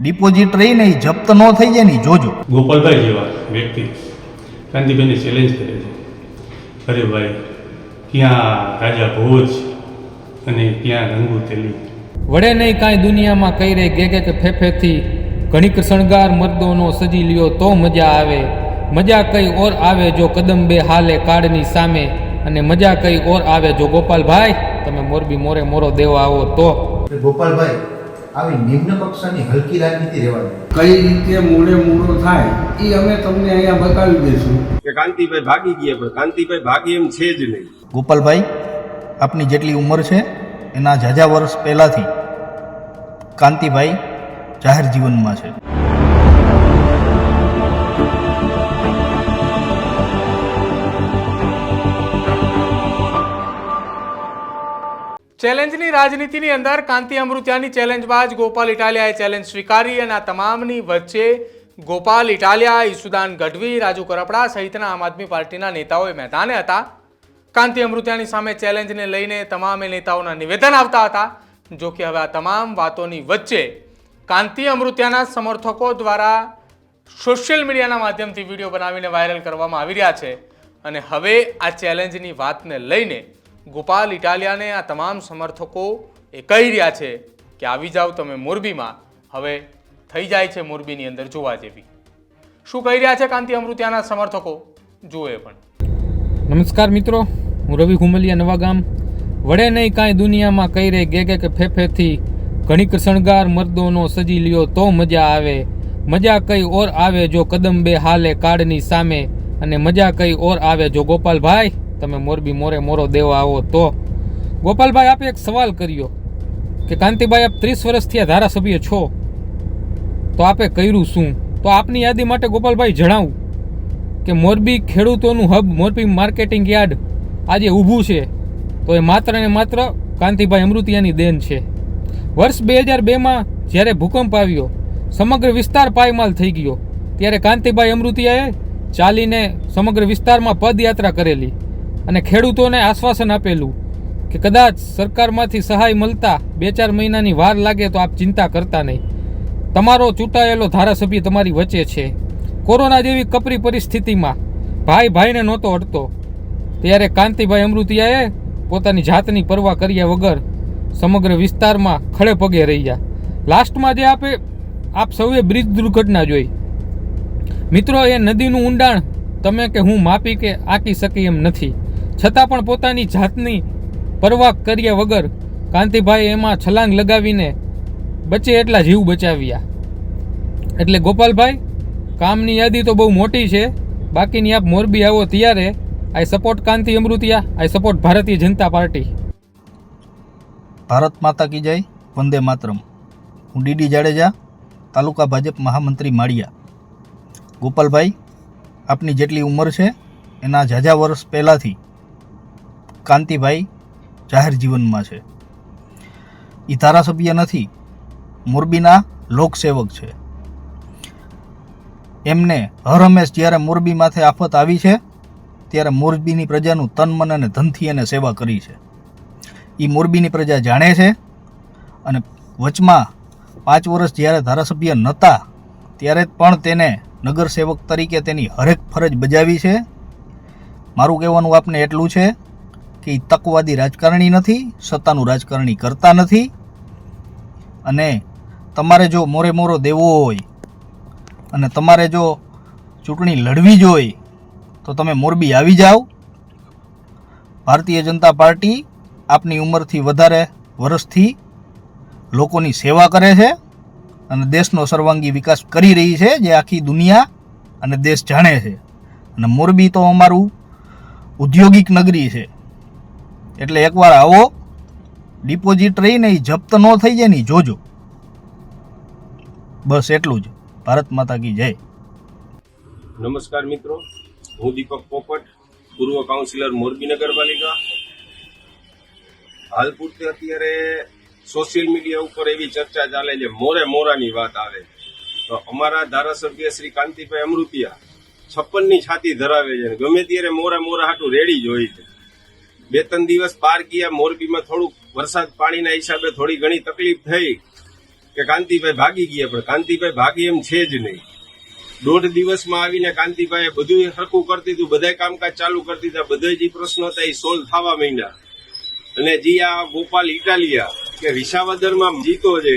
Deposit રહી ને જપ્ત ન થઈ જાય ને જોજો. ગોપાલભાઈ જેવા વ્યક્તિ કાંતિભાઈને ચેલેન્જ કરે છે. અરે ભાઈ ક્યાં રાજા ભોજ અને ક્યાં રંગુ તેલી. વડે નહીં કાંઈ દુનિયામાં કહી રહી ગે કે ફેફેથી ઘણીક શણગાર મર્દોનો સજી લ્યો તો મજા આવે. મજા કઈ ઓર આવે જો કદમ બે હાલે કાળની સામે અને મજા કઈ ઓર આવે જો ગોપાલભાઈ તમે મોરબી મોરે મોરો દેવા આવો તો. ગોપાલભાઈ આવી નિમ્ન કક્ષાની હલકી રાજનીતિ રહેવાની. કઈ રીતે મોડે મોડો થાય એ અમે તમને અહીંયા બતાવી દઈશું. કે કાંતિભાઈ ભાગી ગયા પણ કાંતિભાઈ ભાગી એમ છે જ નહીં. ગોપાલભાઈ આપની જેટલી ઉંમર છે એના ઝાઝા વર્ષ પહેલાંથી કાંતિભાઈ જાહેર જીવનમાં છે. ચેલેન્જની રાજનીતિની અંદર કાંતિ અમૃત્યાની ચેલેન્જ બાદ ગોપાલ ઇટાલિયાએ ચેલેન્જ સ્વીકારી અને આ તમામની વચ્ચે ગોપાલ ઇટાલિયા, ઈસુદાન ગઢવી, રાજુ કરપડા સહિતના આમ આદમી પાર્ટીના નેતાઓએ મેદાને હતા. કાંતિ અમૃત્યાની સામે ચેલેન્જને લઈને તમામે નેતાઓના નિવેદન આવતા હતા, જો કે હવે આ તમામ વાતોની વચ્ચે કાંતિ અમૃત્યાના સમર્થકો દ્વારા સોશિયલ મીડિયાના માધ્યમથી વીડિયો બનાવીને વાયરલ કરવામાં આવી રહ્યા છે. અને હવે આ ચેલેન્જની વાતને લઈને ગોપાલ ઇટાલિયાને આ તમામ સમર્થકો એ કહી રહ્યા છે કે આવી જાઓ તમે મોરબીમાં. હવે થઈ જાય છે મોરબીની અંદર જોવા જેવી. શું કહી રહ્યા છે કાંતિ અમૃત્યાના સમર્થકો? જુએ પણ. નમસ્કાર મિત્રો, હું રવિ હુમલિયા નવાગામ વડે નહીં કાંઈ દુનિયામાં કહી રહી ગે કે ફેફેથી ઘણીક શણગાર મર્દોનો સજી લ્યો તો મજા આવે. મજા કઈ ઓર આવે જો કદમ બે હાલે કાળની સામે અને મજા કઈ ઓર આવે જો ગોપાલભાઈ? તમે મોરબી મોરે મોરો દેવા આવો તો? ગોપાલભાઈ આપે એક સવાલ કર્યો કે કાંતિભાઈ આપ ત્રીસ વર્ષથી આ ધારાસભ્ય છો, તો આપે કર્યું શું? તો આપની યાદી માટે ગોપાલભાઈ જણાવું કે મોરબી ખેડૂતોનું હબ મોરબી માર્કેટિંગ યાર્ડ આજે ઊભું છે, તો એ માત્ર ને માત્ર કાંતિભાઈ અમૃતિયાની દેન છે. વર્ષ બે હજાર બેમાં જ્યારે ભૂકંપ આવ્યો, સમગ્ર વિસ્તાર પાયમાલ થઈ ગયો, ત્યારે કાંતિભાઈ અમૃતિયાએ ચાલીને સમગ્ર વિસ્તારમાં પદયાત્રા કરેલી. અને ખેડૂતોને આશ્વાસન આપેલું કે કદાચ સરકારમાંથી સહાય મળતા બે ચાર મહિનાની વાર લાગે તો આપ ચિંતા કરતા નહીં. તમારો ચૂંટાયેલો ધારાસભ્ય તમારી વચ્ચે છે. કોરોના જેવી કપરી પરિસ્થિતિમાં ભાઈ ભાઈને નહોતો અડતો. ત્યારે કાંતિભાઈ અમૃતિયાએ પોતાની જાતની પરવા કર્યા વગર સમગ્ર વિસ્તારમાં ખડે પગે રહ્યા. લાસ્ટમાં જે આપે, આપ સૌએ બ્રિજ દુર્ઘટના જોઈ. મિત્રો, એ નદીનું ઊંડાણ તમે કે હું માપી કે આંકી શકી એમ નથી. છતાં પણ પોતાની જાતની પરવા કર્યા વગર કાંતિભાઈ એમાં છલાંગ લગાવીને બચે એટલા જીવ બચાવ્યા. એટલે ગોપાલભાઈ, કામની યાદી તો બહુ મોટી છે. બાકીની આપ મોરબી આવો ત્યારે. I support Kanti Amrutiya, I support Bharatiya Janata Party. Bharat માતા કી જય, વંદે માતરમ. હું ડીડી જાડેજા, તાલુકા ભાજપ મહામંત્રી માળિયા. ગોપાલભાઈ, આપની જેટલી ઉંમર છે, એના ઝાઝા વર્ષ પહેલાંથી કાંતિભાઈ જાહેર જીવનમાં છે. એ ધારાસભ્ય નથી, મોરબીના લોકસેવક છે. એમને હર હંમેશ જ્યારે મોરબી માથે આફત આવી છે, ત્યારે મોરબીની પ્રજાનું તન, મન અને ધનથી એને સેવા કરી છે. એ મોરબીની પ્રજા જાણે છે અને વચમાં પાંચ વર્ષ જ્યારે ધારાસભ્ય નહોતા, ત્યારે પણ તેને નગરસેવક તરીકે તેની હરેક ફરજ બજાવી છે. મારું કહેવાનું આપને એટલું છે કે એ તકવાદી રાજકારણી નથી, સત્તાનું રાજકારણી કરતા નથી. અને તમારે જો મોરે મોરો દેવો હોય અને તમારે જો ચૂંટણી લડવી જ તો તમે મોરબી આવી જાઓ. ભારતીય જનતા પાર્ટી આપની ઉંમરથી વધારે વર્ષથી લોકોની સેવા કરે છે અને દેશનો સર્વાંગી વિકાસ કરી રહી છે, જે આખી દુનિયા અને દેશ જાણે છે. અને મોરબી તો અમારું ઔદ્યોગિક નગરી છે. એટલે એકવાર આવો. ડિપોઝિટ રહીને એ જપ્ત ન થઈ જાય ને જોજો. બસ એટલું જ. ભારત માતા કી જય. નમસ્કાર મિત્રો. હું દીપક પોપટ, પૂર્વ કાઉન્સિલર મોરબી નગરપાલિકા. હાલ પૂરતી અત્યારે સોશિયલ મીડિયા ઉપર એવી ચર્ચા ચાલે છે. મોરે મોરાની વાત આવે તો અમારા ધારાસભ્ય શ્રી કાંતિભાઈ અમૃતિયા છપ્પનની છાતી ધરાવે છે. ગમે ત્યારે મોરા મોરા હાટું રેડી જ હોય છે. બે ત્રણ દિવસ પાર ગયા, મોરબીમાં થોડુંક વરસાદ પાણીના હિસાબે થોડી ઘણી તકલીફ થઈ કે કાંતિભાઈ ભાગી ગયા, પણ કાંતિભાઈ ભાગી એમ છે જ નહીં. દોઢ દિવસમાં આવીને કાંતિભાઈએ બધું સરખું કરી દીધું બધા કામકાજ ચાલુ કરી દીધા બધા જે પ્રશ્નો હતા એ સોલ્વ થવા માંડ્યા. અને જે આ ગોપાલ ઇટાલિયા કે વિસાવદરમાં જીતો છે,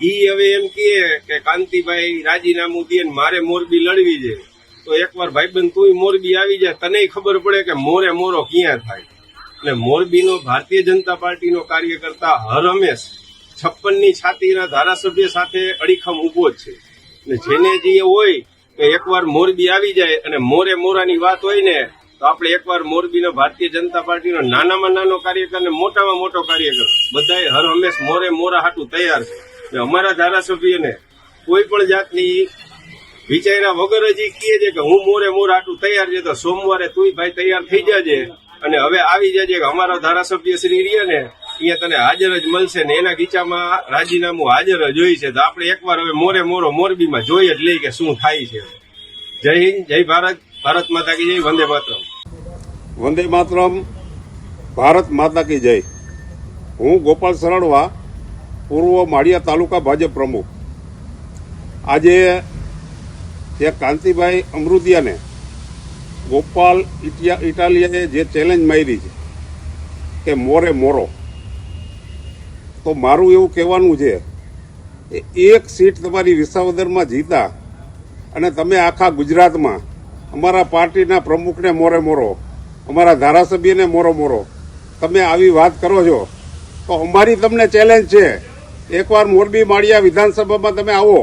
ઈ હવે એમ કહે કે કાંતિભાઈ રાજીનામું દે મારે મોરબી લડવી છે. તો એકવાર ભાઈબંધ તું મોરબી આવી જાય તને ખબર પડે કે મોરે મોરો ક્યાં થાય. એટલે મોરબીનો ભારતીય જનતા પાર્ટીનો કાર્યકર્તા હર હંમેશ છપ્પનની છાતીના ધારાસભ્ય સાથે અડીખમ ઊભો જ છે. ને જેને જે હોય કે એકવાર મોરબી આવી જાય અને મોરે મોરાની વાત હોય ને, તો આપણે એકવાર મોરબીનો ભારતીય જનતા પાર્ટીનો નાનામાં નાનો કાર્યકર ને મોટામાં મોટો કાર્યકર, બધાએ હર હંમેશ મોરે મોરા હાટું તૈયાર છે. અમારા ધારાસભ્યને કોઈ પણ જાતની વિચાર્યા વગર જ કહે છે કે હું મોરે મોર આટલું તૈયાર છે, તો સોમવારે તુંય ભાઈ તૈયાર થઈ જાજે. અને હવે આવી જજે કે અમારા ધારાસભ્ય શ્રી રહ્યા ને અહીંયા તને હાજર જ મળશે ને એના ખીચામાં રાજીનામું હાજર જ હોય છે. તો આપણે એકવાર હવે મોરે મોરો મોરબીમાં જોઈ જ લઈ કે શું થાય છે. જય હિન્દ, જય ભારત. ભારત માતા કી જય, વંદે માતરમ. વંદે માતરમ. ભારત માતા કી જય. હું ગોપાલ સરળવા પૂર્વ માળિયા તાલુકા ભાજપ પ્રમુખ. આજે જે કાંતિભાઈ અમૃતિયાને ગોપાલ ઇટિયા ઇટાલિયાએ જે ચેલેન્જ મારી છે, કે મોરે મોરો. તો મારું એવું કહેવાનું છે કે એક સીટ તમારી વિસાવદરમાં જીતા અને તમે આખા ગુજરાતમાં અમારા પાર્ટીના પ્રમુખને મોરે મોરો, અમારા ધારાસભ્યને મોરો મોરો, તમે આવી વાત કરો છો, તો અમારી તમને ચેલેન્જ છે. એકવાર મોરબી માળિયા વિધાનસભામાં તમે આવો.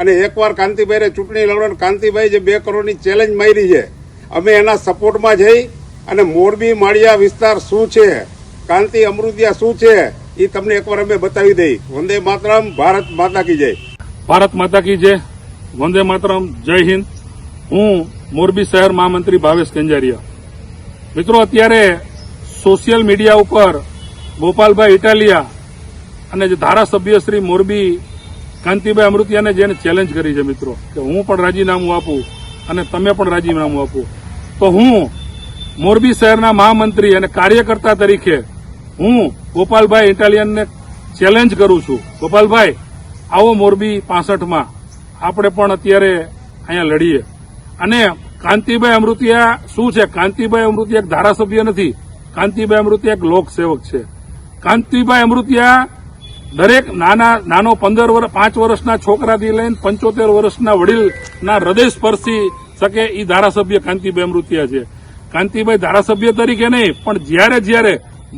અને એકવાર કાંતિભાઈને ચૂંટણી લડો કાંતિભાઈ જે બે કરોડની ચેલેન્જ મારી છે, અમે એના સપોર્ટમાં જઈ અને મોરબી, માળિયા વિસ્તાર શું છે, કાંતિ, અમૃતિયા શું છે એ તમને એકવાર અમે બતાવી દઈ. વંદે માતરમ, ભારત માતા કી જય. ભારત માતા કી જય. વંદે માતરમ, જય હિન્દ. હું મોરબી શહેર મહામંત્રી ભાવેશ કંજારિયા મિત્રો, અત્યારે સોશિયલ મીડિયા ઉપર ગોપાલભાઈ ઇટાલિયા અને જે ધારાસભ્ય શ્રી મોરબી કાંતિભાઈ અમૃતિયાને જેને ચેલેન્જ કરી છે મિત્રો, કે હું પણ રાજીનામું આપું અને તમે પણ રાજીનામું આપો. તો હું મોરબી શહેરના મહામંત્રી અને કાર્યકર્તા તરીકે હું ગોપાલભાઈ ઇટાલિયનને ચેલેન્જ કરું છું. ગોપાલભાઈ, આવો મોરબી પાસઠમાં. આપણે પણ અત્યારે અહીંયા લડીએ. અને કાંતિભાઈ અમૃતિયા શું છે? કાંતિભાઈ અમૃતિયા એક ધારાસભ્ય નથી. કાંતિભાઈ અમૃતિયા એક લોકસેવક છે. કાંતિભાઈ અમૃતિયા દરેક નાના, નાનો પંદર વર્ષ પાંચ વર્ષના છોકરાથી લઈને પંચોતેર વર્ષના વડીલના હૃદય સ્પર્શી શકે એ ધારાસભ્ય કાંતિભાઈ અમૃતિયા છે. કાંતિભાઈ ધારાસભ્ય તરીકે નહીં, પણ જ્યારે જ્યારે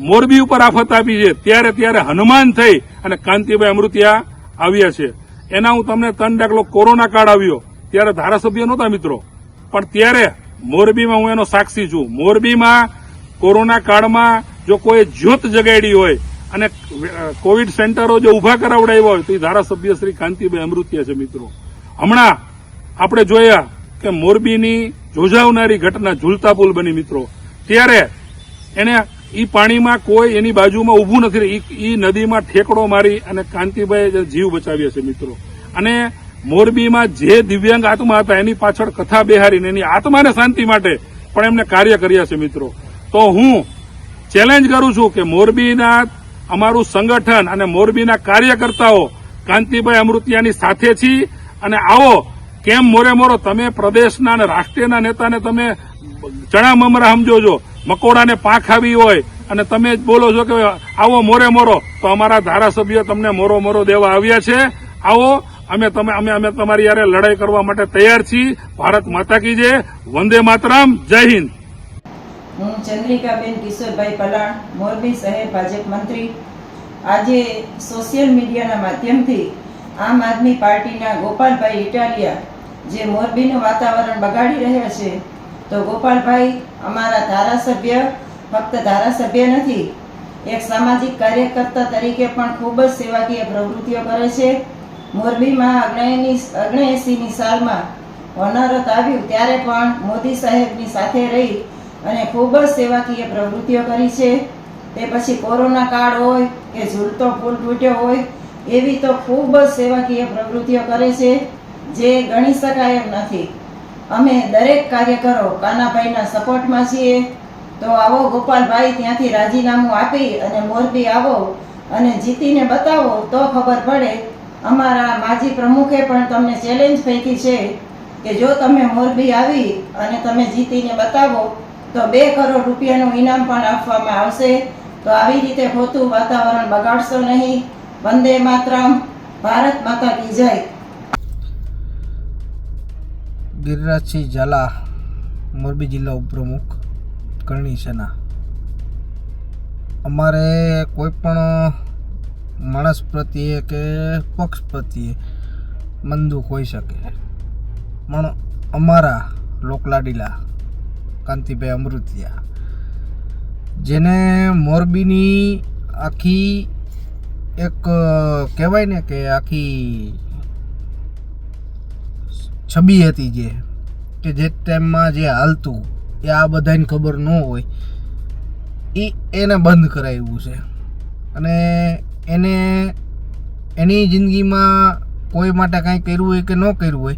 મોરબી ઉપર આફત આપી છે, ત્યારે ત્યારે હનુમાન થઈ અને કાંતિભાઈ અમૃતિયા આવ્યા છે. એના હું તમને ત્રણ દાખલો કોરોના કાળ આવ્યો, ત્યારે ધારાસભ્ય નહોતા મિત્રો. પણ ત્યારે મોરબીમાં હું એનો સાક્ષી છું. મોરબીમાં કોરોના કાળમાં જો કોઈ જ્યોત જગાડી હોય અને કોવિડ સેન્ટરો જો ઊભા કરાવડાવ્યા હોય તો એ ધારાસભ્ય શ્રી કાંતિભાઈ અમૃતિયા છે મિત્રો. હમણાં આપણે જોયા કે મોરબીની જોજાવનારી ઘટના ઝૂલતા પુલ બની મિત્રો. ત્યારે એને એ પાણીમાં કોઈ એની બાજુમાં ઊભું નથી ઈ નદીમાં ઠેકડો મારી અને કાંતિભાઈ જીવ બચાવ્યા છે મિત્રો. અને મોરબીમાં જે દિવ્યાંગ આત્મા હતા એની પાછળ કથા બેહારીને એની આત્માને શાંતિ માટે પણ એમને કાર્ય કર્યા છે મિત્રો. તો હું ચેલેન્જ કરું છું કે મોરબીના અમારું સંગઠન અને મોરબીના કાર્યકર્તાઓ કાંતિભાઈ અમૃતિયાની સાથે છીએ અને આવો, કેમ મોરે મોરો, તમે પ્રદેશના અને રાષ્ટ્રીયના નેતાને તમે ચણા મમરા સમજો છો મકોડાને પાંખ આવી હોય અને તમે જ બોલો છો કે આવો મોરે મોરો, તો અમારા ધારાસભ્યો તમને મોરો મોરો દેવા આવ્યા છે. આવો, અમે તમે અમે અમે તમારી યારે લડાઈ કરવા માટે તૈયાર છીએ ભારત માતા કી જય. વંદે માતરમ. જય હિન્દ. હું ચંદ્રિકાબેન કિશોરભાઈ પલાણ, મોરબી શહેર ભાજપ મંત્રી. આજે સોશિયલ મીડિયાના માધ્યમથી આમ આદમી પાર્ટીના ગોપાલભાઈ ઇટાલિયા જે મોરબીનું વાતાવરણ બગાડી રહ્યા છે, તો ગોપાલભાઈ અમારા ધારાસભ્ય, ફક્ત ધારાસભ્ય નથી, એક સામાજિક કાર્યકર્તા તરીકે પણ ખૂબ જ સેવાકીય પ્રવૃત્તિઓ કરે છે. મોરબીમાં અગ્નયની અગ્નેયસીની સાલમાં હોનારત આવ્યું ત્યારે પણ મોદી સાહેબની સાથે રહી અને ખૂબ જ સેવાકીય પ્રવૃત્તિઓ કરી છે. તે પછી કોરોના કાળ હોય કે ઝૂલતો ફૂલ તૂટ્યો હોય, એવી તો ખૂબ જ સેવાકીય પ્રવૃત્તિઓ કરે છે જે ગણી શકાય એમ નથી. અમે દરેક કાર્યકરો કાનાભાઈના સપોર્ટમાં છીએ. તો આવો ગોપાલભાઈ ત્યાંથી રાજીનામું આપી અને મોરબી આવો અને જીતીને બતાવો તો ખબર પડે. અમારા માજી પ્રમુખે પણ તમને ચેલેન્જ ફેંકી છે કે જો તમે મોરબી આવી અને તમે જીતીને બતાવો તો બે કરોડ રૂપિયાનું ઇનામ પણ આપવામાં આવશે. તો આવી રીતે ખોટું વાતાવરણ બગાડશો નહીં. વંદે માતરમ. ભારત માતા કી જય. ગિરિરાજસિંહ ઝાલા, મોરબી જિલ્લા ઉપપ્રમુખ, કરણી સેના. અમારે કોઈ પણ માણસ પ્રત્યે કે પક્ષ પ્રત્યે મંદુક હોઈ શકે. પણ અમારા લોકલાડીલા કાંતિભાઈ અમૃતિયા. જેને મોરબીની આખી એક કહેવાય ને કે આખી છબી હતી જે, કે જે ટાઈમમાં જે હાલતું, એ આ બધાને ખબર ન હોય, એ એને બંધ કરાવ્યું છે. અને એને, એની જિંદગીમાં કોઈ માટે કાંઈ કર્યું હોય કે ન કર્યું હોય,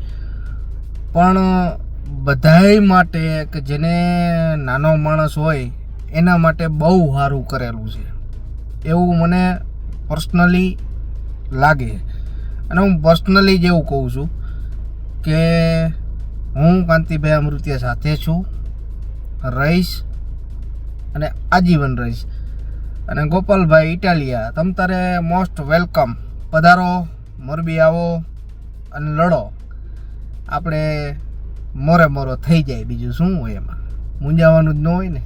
પણ બધાય માટે કે જેને નાનો માણસ હોય, એના માટે બહુ સારું કરેલું છે. એવું મને પર્સનલી લાગે. અને હું પર્સનલી જ એવું કહું છું કે હું કાંતિભાઈ અમૃતિયા સાથે છું, રહીશ અને આજીવન રહીશ. અને ગોપાલભાઈ ઇટાલિયા, તમ તારે મોસ્ટ વેલકમ પધારો, મોરબી આવો અને લડો. આપણે મોરે મોરો થઈ જાય બીજું શું હોય એમાં? મૂંઝાવાનું જ ન હોય ને?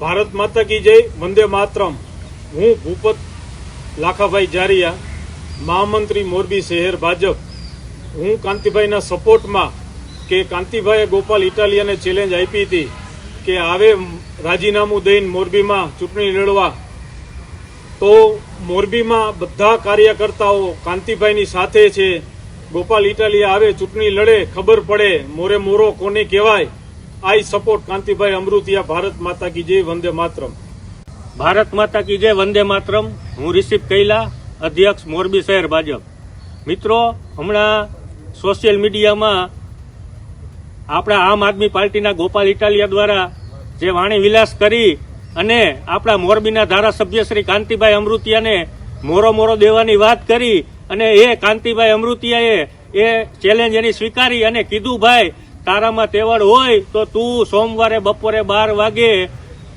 ભારત માતા કી જય, વંદે માતરમ. હું ભૂપત લાખાભાઈ જારિયા, મહામંત્રી મોરબી શહેર ભાજપ. હું કાંતિભાઈના સપોર્ટમાં કે કાંતિભાઈએ ગોપાલ ઇટાલિયાને ચેલેન્જ આપી હતી કે આવે રાજીનામું દઈને મોરબીમાં ચૂંટણી લડવા. તો મોરબીમાં બધા કાર્યકર્તાઓ કાંતિભાઈની સાથે છે. ગોપાલ ઇટાલિયા આવે, ચૂંટણી લડે, ખબર પડે, મોરે મોરો કોને કહેવાય? આઈ સપોર્ટ કાંતિભાઈ અમૃતિયા, ભારત માતા કી જય, વંદે માતરમ. ભારત માતા કી જય, વંદે માતરમ. હું રિષિપ કૈલા, અધ્યક્ષ મોરબી શહેર ભાજપ. મિત્રો, હમણાં સોશિયલ મીડિયામાં આપણા આમ આદમી પાર્ટીના ગોપાલ ઇટાલિયા દ્વારા જે વાણી વિલાસ કરી અને આપણા મોરબીના ધારાસભ્ય શ્રી કાંતિભાઈ અમૃતિયાને મોરો મોરો દેવાની વાત કરી અને એ કાંતિભાઈ અમૃતિયાએ એ ચેલેન્જ એની સ્વીકારી અને કીધું, ભાઈ, તારામાં તેવડ હોય તો તું સોમવારે બપોરે બાર વાગે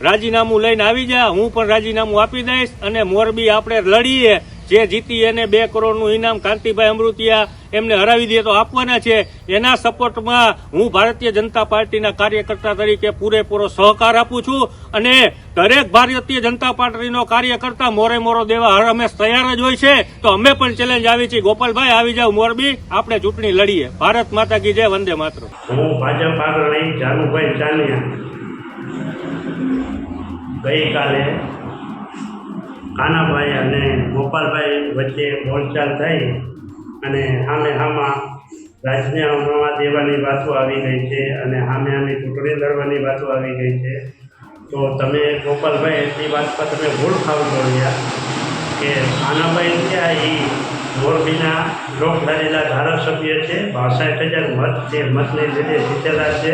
રાજીનામું લઈને આવી જા. હું પણ રાજીનામું આપી દઈશ અને મોરબી આપણે લડીએ જે જીતી એને બે કરોડનું ઇનામ કાંતિભાઈ અમૃતિયા એમને હરાવી દે તો આપવાના છે. એના સપોર્ટમાં હું ભારતીય જનતા પાર્ટીના કાર્યકર્તા તરીકે પૂરેપૂરો સહકાર આપું છું અને દરેક ભારતીય જનતા પાર્ટીનો કાર્યકર્તા મોરે મોરો દેવા હર હંમેશ તૈયાર જ હોય છે. તો અમે પણ ચેલેન્જ આવી છીએ ગોપાલભાઈ, આવી જાવ મોરબી. આપણે ચૂંટણી લડીએ. ભારત માતા કી જય, વંદે માત્ર હું ભાજપ આગળ ગઈકાલે કાનાભાઈ અને ગોપાલભાઈ વચ્ચે બોલચાલ થઈ અને સામે સામા રાજીનામા દેવાની વાતો આવી ગઈ છે અને સામે આની ચૂંટણી લડવાની વાતો આવી ગઈ છે. તો તમે ગોપાલભાઈ, એટલી વાત પર તમે ભૂલ ખાવ રહ્યા કે કાનાભાઈ ત્યાં એ મોરબીના લોકધારેલા ધારાસભ્ય છે? બાસઠ હજાર મત છે, મતને લીધે જીતેલા છે.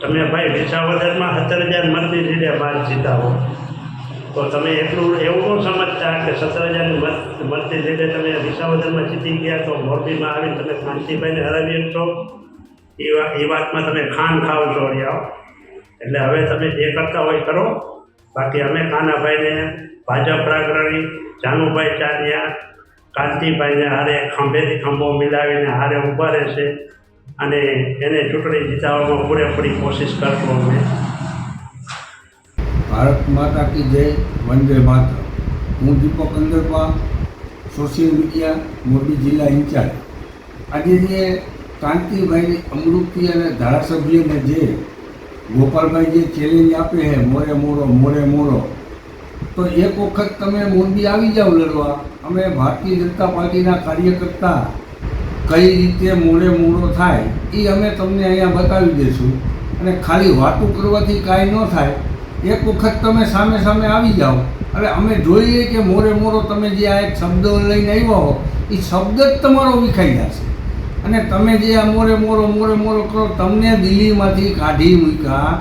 તમે ભાઈ વિસાવદરમાં સત્તર હજાર મતની લીધે બાર જીતાવો. તો તમે એટલું એવું ન સમજતા કે સત્તર હજારની મત મતની લીધે તમે વિસાવદરમાં જીતી ગયા તો મોરબીમાં આવીને તમે કાંતિભાઈને હરાવી છો? એ વા, એ વાતમાં તમે ખાન ખાવ છો રહ્યા એટલે હવે તમે જે કરતા હોય કરો બાકી અમે કાનાભાઈને ભાજપ રાગરણી જાનુભાઈ ચારિયા કાંતિભાઈને હારે ખંભેથી ખંભો મિલાવીને હારે ઊભા રહેશે અને એને ચૂંટણી જીતાડવામાં પૂરેપૂરી કોશિશ કરશું અમે. ભારત માતા કી જય, વંદે માતા હું દીપક અંદરપા સોશિયલ મીડિયા મોરબી જિલ્લા ઇન્ચાર્જ. આજે જે કાંતિભાઈની અમૃતિ અને ધારાસભ્યને જે ગોપાલભાઈ જે ચેલેન્જ આપે છે મોરે મોરો મોરે મોરો, તો એક વખત તમે મોરબી આવી જાઓ લડવા. અમે ભારતીય જનતા પાર્ટીના કાર્યકર્તા કઈ રીતે મોડે મોડો થાય, એ અમે તમને અહીંયા બતાવી દઈશું અને ખાલી વાતું કરવાથી કાંઈ ન થાય. એક વખત તમે સામે સામે આવી જાઓ. એટલે અમે જોઈએ કે મોરે મોરો તમે જે આ એક શબ્દ લઈને આવ્યા હો, એ શબ્દ જ તમારો વિખાઈ જશે. અને તમે જે આ મોરે મોરો મોરે મોરો કરો, તમને દિલ્હીમાંથી કાઢી મૂક્યા,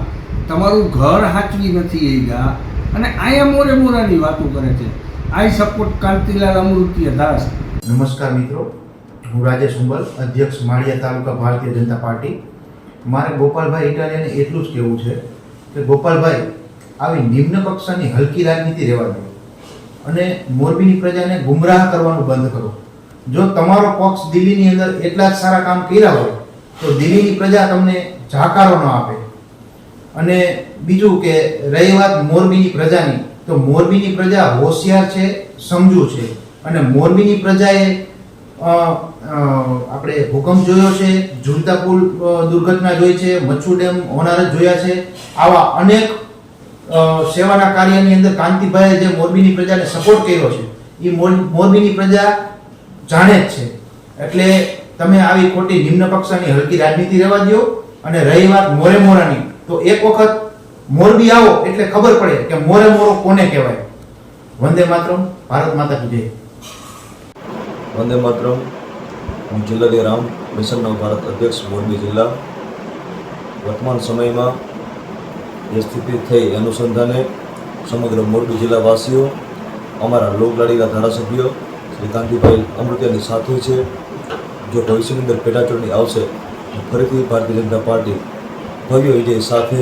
તમારું ઘર હાચવી નથી ગયા અને અહીંયા મોરે મોરાની વાતો કરે છે. આઈ સપોર્ટ કાંતિલાલ અમૃત્ય દાસ નમસ્કાર મિત્રો. હું રાજેશ ઉંબલ અધ્યક્ષ માળિયા તાલુકા ભારતીય જનતા પાર્ટી. મારે ગોપાલભાઈ ઇટાલિયાને એટલું જ કહેવું છે કે ગોપાલભાઈ આવી નિમ્ન કક્ષાની હલકી રાજનીતિ રહેવા દો. અને મોરબીની પ્રજાને ગુમરાહ કરવાનું બંધ કરો. જો તમારો પક્ષ દિલ્હીની અંદર એટલા જ સારા કામ કર્યા હોય, તો દિલ્હીની પ્રજા તમને જાકારો ન આપે. અને બીજું કે રહી વાત મોરબીની પ્રજાની, તો મોરબીની પ્રજા હોશિયાર છે, સમજુ છે. અને મોરબીની પ્રજાએ આપણે ભૂકંપ જોયો છે ઝુલતા પુલ દુર્ઘટના જોઈ છે, મચ્છુ ડેમ હોનારત જોયા છે, આવા અનેક સેવાના કાર્યની અંદર કાંતિભાઈએ જે મોરબીની પ્રજાને સપોર્ટ કર્યો છે એ મોર- મોરબીની પ્રજા જાણે જ છે. એટલે તમે આવી ખોટી નિમ્ન કક્ષાની હલકી રાજનીતિ રહેવા દો અને રહી વાત મોરે મોરાની. તો એક વખત મોરબી આવો એટલે ખબર પડે કે મોરે મોરો કોને કહેવાય. વંદે માતરમ, ભારત માતા કી જય. વંદે માતરમ, હું જિલ્લા રામ મિશનનો ભારત અધ્યક્ષ મોરબી જિલ્લા. વર્તમાન સમયમાં જે સ્થિતિ થઈ અનુસંધાને સમગ્ર મોરબી જિલ્લાવાસીઓ, અમારા લોકલાડીના ધારાસભ્યો, શ્રી કાંતિભાઈ અમૃતિયાની સાથે છે. જો ભવિષ્યની અંદર પેટાચૂંટણી આવશે, તો ફરીથી ભારતીય જનતા પાર્ટી ભવ્ય વિજય સાથે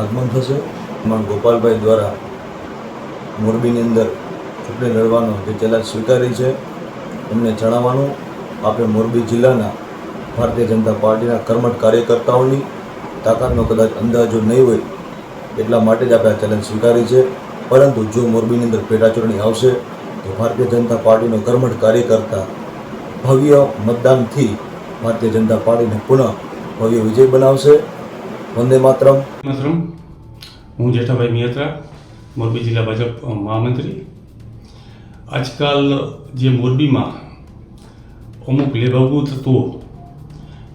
આગમન થશે. એમાં ગોપાલભાઈ દ્વારા મોરબીની અંદર ચૂંટણી લડવાનો જે ચેલેન્જ સ્વીકારી છે, એમને જણાવવાનું, આપણે મોરબી જિલ્લાના ભારતીય જનતા પાર્ટીના કર્મઠ કાર્યકર્તાઓની તાકાતનો કદાચ અંદાજો નહીં હોય, એટલા માટે જ આપણે આ ચેલેન્જ સ્વીકારી છે. પરંતુ જો મોરબીની અંદર પેટાચૂંટણી આવશે, તો ભારતીય જનતા પાર્ટીનો કર્મઠ કાર્યકર્તા ભવ્ય મતદાનથી ભારતીય જનતા પાર્ટીને પુનઃ ભવ્ય વિજય બનાવશે. વંદે માતરમ. માતરમ, હું જેઠાભાઈ મિયત્રા, મોરબી જિલ્લા ભાજપ મહામંત્રી. આજકાલ જે મોરબીમાં અમુક લેભાગુ તત્વો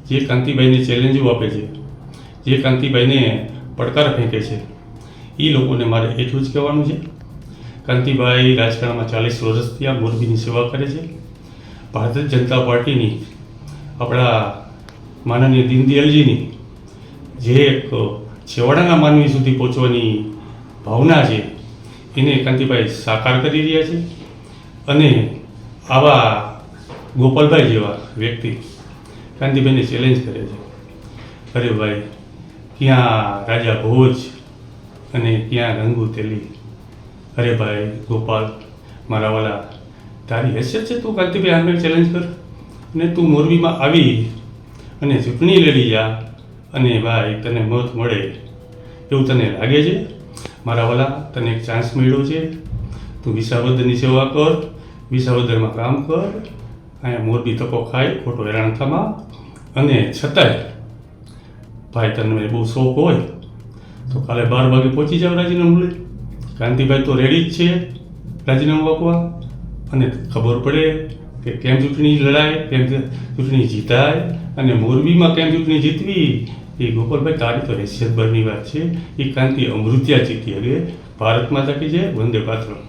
જે કાંતિભાઈને ચેલેન્જો આપે છે જે કાંતિભાઈને પડકાર ફેંકે છે એ લોકોને મારે એટલું જ કહેવાનું છે. કાંતિભાઈ રાજકારણમાં ચાલીસ વર્ષથી આ મોરબીની સેવા કરે છે. ભારતીય જનતા પાર્ટીની આપણા માનનીય દીનદયાલજીની જે એક છેવાડાના માનવી સુધી પહોંચવાની ભાવના છે, એને કાંતિભાઈ સાકાર કરી રહ્યા છે અને આવા ગોપાલભાઈ જેવા વ્યક્તિ કાંતિભાઈને ચેલેન્જ કરે છે. અરે ભાઈ ક્યાં રાજા ભોજ અને ક્યાં ગંગુ તેલી. અરે ભાઈ, ગોપાલ, મારા વાલા, તારી હેસિયત છે તું કાંતિભાઈ આમને ચેલેન્જ કર. અને તું મોરબીમાં આવી અને ચૂંટણી લડી જા. અને ભાઈ, તને મત મળે એવું તને લાગે છે? મારા વાલા, તને એક ચાન્સ મળ્યો છે. તું વિસાવદરની સેવા કર, વિસાવદરમાં કામ કર. અહીંયા મોરબી તકો ખાય ખોટો હેરાન થમાં અને છતાંય ભાઈ તને બહુ શોખ હોય તો કાલે બાર વાગે પહોંચી જાવ રાજીનામું લઈ. કાંતિભાઈ તો રેડી જ છે રાજીનામું આપવા. અને ખબર પડે કે કેમ ચૂંટણી લડાય, કેમ ચૂંટણી જીતાય અને મોરબીમાં કેમ ચૂંટણી જીતવી? એ ગોપાલભાઈ તારી તો હેસિયત બરની વાત છે. એ કાંતિ અમૃત્યા જીતી હવે. ભારત માતા કી જય, વંદે માતરમ.